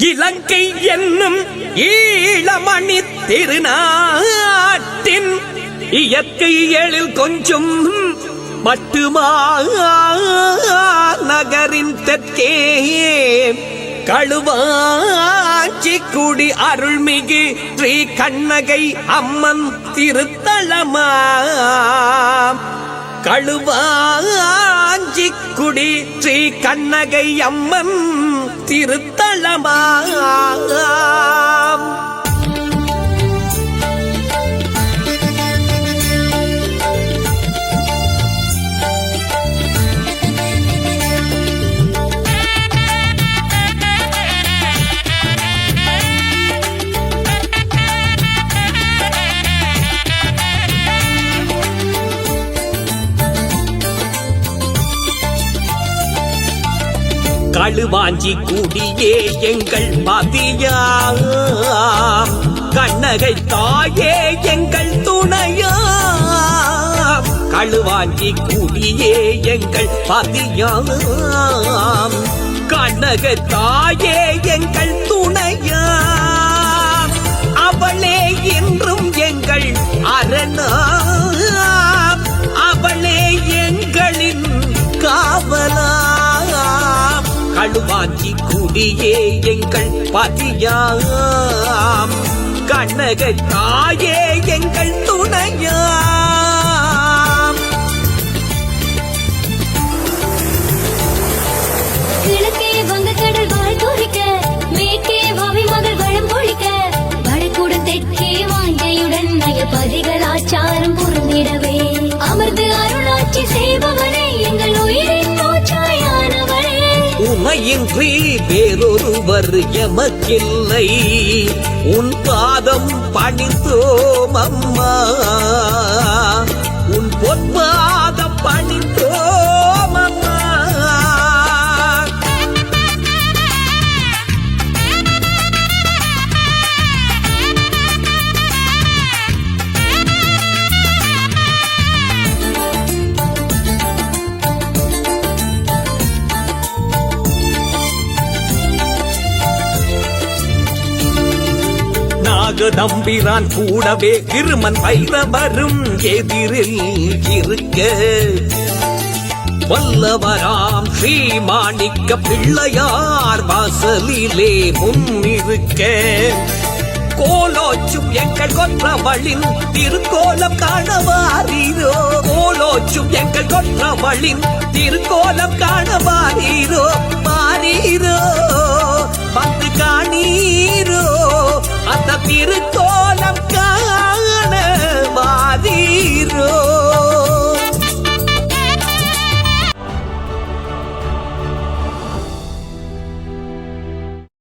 இலங்கை என்னும் ஈழமணி திருநாட்டின் இயற்கை எழில் கொஞ்சம் மட்டுமா நகரின் தெற்கே கழுவாச்சி குடி அருள்மிகு ஸ்ரீ கண்ணகை அம்மன் திருத்தலமா களுவாஞ்சி குடி ஸ்ரீ கண்ணகை அம்மன் திருத்தலமா களுவாஞ்சி கூடியே எங்கள் மதியா கண்ணகை தாயே எங்கள் துணையா. களுவாஞ்சி கூடியே எங்கள் பதியாம் கண்ணக தாயே எங்கள் துணையா. அவளே என்றும் எங்கள் அரணா. களுவாஞ்சி குடியே எங்கள் பதியாம் கண்ணக தாயே எங்கள் துணையாம். கிழக்கே வங்கக்கடல் வாழ் குறிக்க மேற்கே வாவி மகள் வளம் பொழிக்க. வடக்குடன் தெற்கே வாஞ்சையுடன் ஆச்சாரம் பொருந்திடவே. அமர்ந்து அருளாட்சி செய்வ இன்றி வேறொருவர் எமக்கில்லை. உன் பாதம் பணித்தோம் அம்மா. உன் பொற்பாதம் பணித்த நம்பிரான் கூடவே திருமன் வைரவரும் எதிரில் இருக்க. வல்லவராம் ஸ்ரீ மாணிக்க பிள்ளையார் வாசலிலே முன்னிருக்க. கோலோச்சும் எங்கள் கொற்றவளின் திருக்கோலம் காணவாரீரோ. கோலோச்சும் எங்கள் கொற்றவளின் திருக்கோலம் காணவாரீரோ. அந்த